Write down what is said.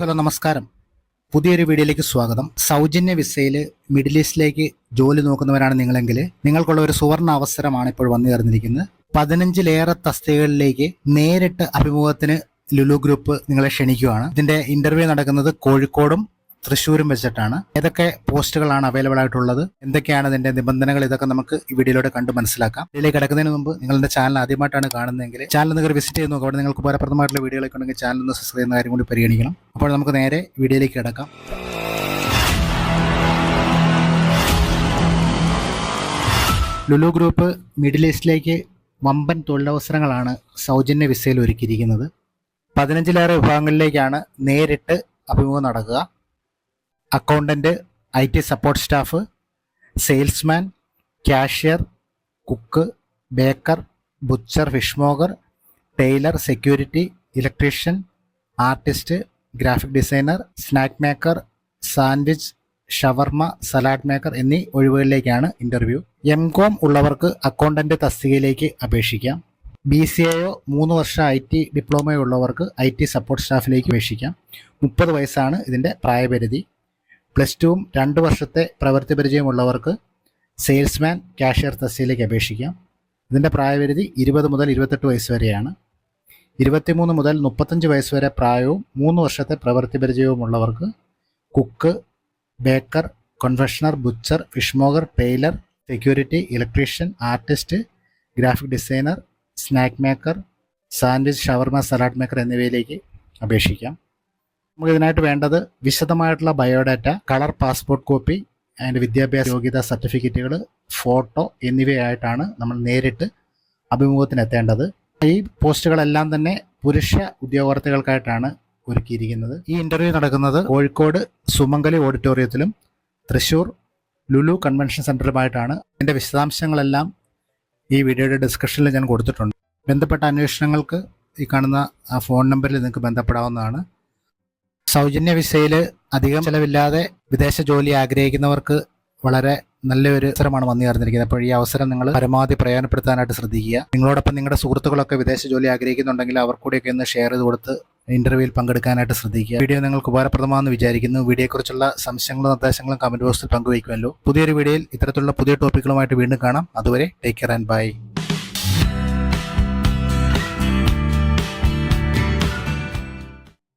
Hello നമസ്കാരം. പുതിയൊരു വീഡിയോയിലേക്ക് സ്വാഗതം. സൗജന്യ വിസയിൽ മിഡിൽ ഈസ്റ്റിലേക്ക് ജോലി നോക്കുന്നവരാണ് നിങ്ങളെങ്കിൽ നിങ്ങൾക്കുള്ള ഒരു സുവർണ അവസരമാണ് ഇപ്പോൾ വന്നു ചേർന്നിരിക്കുന്നത്. പതിനഞ്ചിലേറെ തസ്തികകളിലേക്ക് നേരിട്ട് അഭിമുഖത്തിന് ലുലു ഗ്രൂപ്പ് നിങ്ങളെ ക്ഷണിക്കുകയാണ്. ഇതിന്റെ ഇന്റർവ്യൂ നടക്കുന്നത് കോഴിക്കോടും തൃശ്ശൂരും വെച്ചിട്ടാണ്. ഏതൊക്കെ പോസ്റ്റുകളാണ് അവൈലബിൾ ആയിട്ടുള്ളത്? എന്തൊക്കെയാണ് ഇതിന്റെ നിബന്ധനകൾ? ഇതൊക്കെ നമുക്ക് ഈ വീഡിയോയിലൂടെ കണ്ട് മനസ്സിലാക്കാം. ഇതിലേക്ക് കിടക്കുന്നതിന് മുമ്പ് നിങ്ങളുടെ ചാനൽ ആദ്യമായിട്ടാണ് കാണുന്നതെങ്കിൽ ചാനൽ നിങ്ങൾ വിസിറ്റ് ചെയ്ത് നോക്കുക. അവിടെ നിങ്ങൾക്ക് ഉപകാരപ്രദമായിട്ടുള്ള വീഡിയോകളൊക്കെ ഉണ്ടെങ്കിൽ ചാനൽ ഒന്ന് സബ്സ്ക്രൈബ് ചെയ്യുന്ന കാര്യം കൂടി പരിഗണിക്കണം. അപ്പോൾ നമുക്ക് നേരെ വീഡിയോയിലേക്ക് കിടക്കാം. ലുലു ഗ്രൂപ്പ് മിഡിൽ ഈസ്റ്റിലേക്ക് വമ്പൻ തൊഴിലവസരങ്ങളാണ് സൗജന്യ വിസയിൽ ഒരുക്കിയിരിക്കുന്നത്. പതിനഞ്ചിലേറെ വിഭാഗങ്ങളിലേക്കാണ് നേരിട്ട് അഭിമുഖം നടക്കുക. Accountant I T support staff salesman cashier cook baker butcher fishmonger tailor security electrician artist graphic designer snack maker sandwich shawarma salad maker എന്നീ ഒഴിവുകളിലേക്കാണ് ഇന്റർവ്യൂ എം കോം ഉള്ളവർക്ക് അക്കൗണ്ടന്റ് തസ്തികയിലേക്ക് അപേക്ഷിക്കാം. ബി സി എയോ മൂന്ന് വർഷം ഐ ടി ഡിപ്ലോമയോ ഉള്ളവർക്ക് I T support സ്റ്റാഫിലേക്ക് അപേക്ഷിക്കാം. മുപ്പത് വയസ്സാണ് ഇതിന്റെ പ്രായപരിധി. പ്ലസ് ടുവും രണ്ട് വർഷത്തെ പ്രവൃത്തി പരിചയമുള്ളവർക്ക് സെയിൽസ്മാൻ കാഷ്യർ തസ്തിയിലേക്ക് അപേക്ഷിക്കാം. ഇതിന്റെ പ്രായപരിധി ഇരുപത് മുതൽ ഇരുപത്തെട്ട് വയസ്സ് വരെയാണ്. ഇരുപത്തിമൂന്ന് മുതൽ മുപ്പത്തഞ്ച് വയസ്സ് വരെ പ്രായവും മൂന്ന് വർഷത്തെ പ്രവൃത്തി പരിചയവുമുള്ളവർക്ക് cook baker confectioner butcher fishmonger tailor security electrician artist graphic designer snack maker sandwich ഷവർമ സലാഡ് മേക്കർ എന്നിവയിലേക്ക് അപേക്ഷിക്കാം. നമുക്ക് ഇതിനായിട്ട് വേണ്ടത് വിശദമായിട്ടുള്ള ബയോഡാറ്റ കളർ പാസ്പോർട്ട് കോപ്പി അതിന്റെ വിദ്യാഭ്യാസ യോഗ്യതാ സർട്ടിഫിക്കറ്റുകൾ ഫോട്ടോ എന്നിവയായിട്ടാണ് നമ്മൾ നേരിട്ട് അഭിമുഖത്തിനെത്തേണ്ടത്. ഈ പോസ്റ്റുകളെല്ലാം തന്നെ പുരുഷ ഉദ്യോഗാർത്ഥികൾക്കായിട്ടാണ് ഒരുക്കിയിരിക്കുന്നത്. ഈ ഇന്റർവ്യൂ നടക്കുന്നത് കോഴിക്കോട് സുമംഗലി ഓഡിറ്റോറിയത്തിലും തൃശ്ശൂർ ലുലു കൺവെൻഷൻ സെന്ററുമായിട്ടാണ് ഇതിന്റെ വിശദാംശങ്ങളെല്ലാം ഈ വീഡിയോയുടെ ഡിസ്ക്രിപ്ഷനിൽ ഞാൻ കൊടുത്തിട്ടുണ്ട്. ബന്ധപ്പെട്ട അന്വേഷണങ്ങൾക്ക് ഈ കാണുന്ന ആ ഫോൺ നമ്പറിൽ നിങ്ങൾക്ക് ബന്ധപ്പെടാവുന്നതാണ്. സൗജന്യ വിസയിൽ അധികം ചിലവില്ലാതെ വിദേശ ജോലി ആഗ്രഹിക്കുന്നവർക്ക് വളരെ നല്ലൊരു അവസരമാണ് വന്നു ചേർന്നിരിക്കുന്നത്. അപ്പോൾ ഈ അവസരം നിങ്ങൾ പരമാവധി പ്രയോജനപ്പെടുത്താനായിട്ട് ശ്രദ്ധിക്കുക. നിങ്ങളോടൊപ്പം നിങ്ങളുടെ സുഹൃത്തുക്കളൊക്കെ വിദേശ ജോലി ആഗ്രഹിക്കുന്നുണ്ടെങ്കിൽ അവർ കൂടിയൊക്കെ ഒന്ന് ഷെയർ ചെയ്ത് കൊടുത്ത് ഇന്റർവ്യൂവിൽ പങ്കെടുക്കാനായിട്ട് ശ്രദ്ധിക്കുക. വീഡിയോ നിങ്ങൾക്ക് ഉപകാരപ്രദമാണെന്ന് വിചാരിക്കുന്നു. വീഡിയോയെക്കുറിച്ചുള്ള സംശയങ്ങളും നിർദ്ദേശങ്ങളും കമന്റ് ബോക്സിൽ പങ്കുവയ്ക്കുമല്ലോ. പുതിയൊരു വീഡിയോയിൽ ഇത്തരത്തിലുള്ള പുതിയ ടോപ്പിക്കുകളുമായിട്ട് വീണ്ടും കാണാം. അതുവരെ ടേക്ക് കെയർ ആൻഡ് ബൈ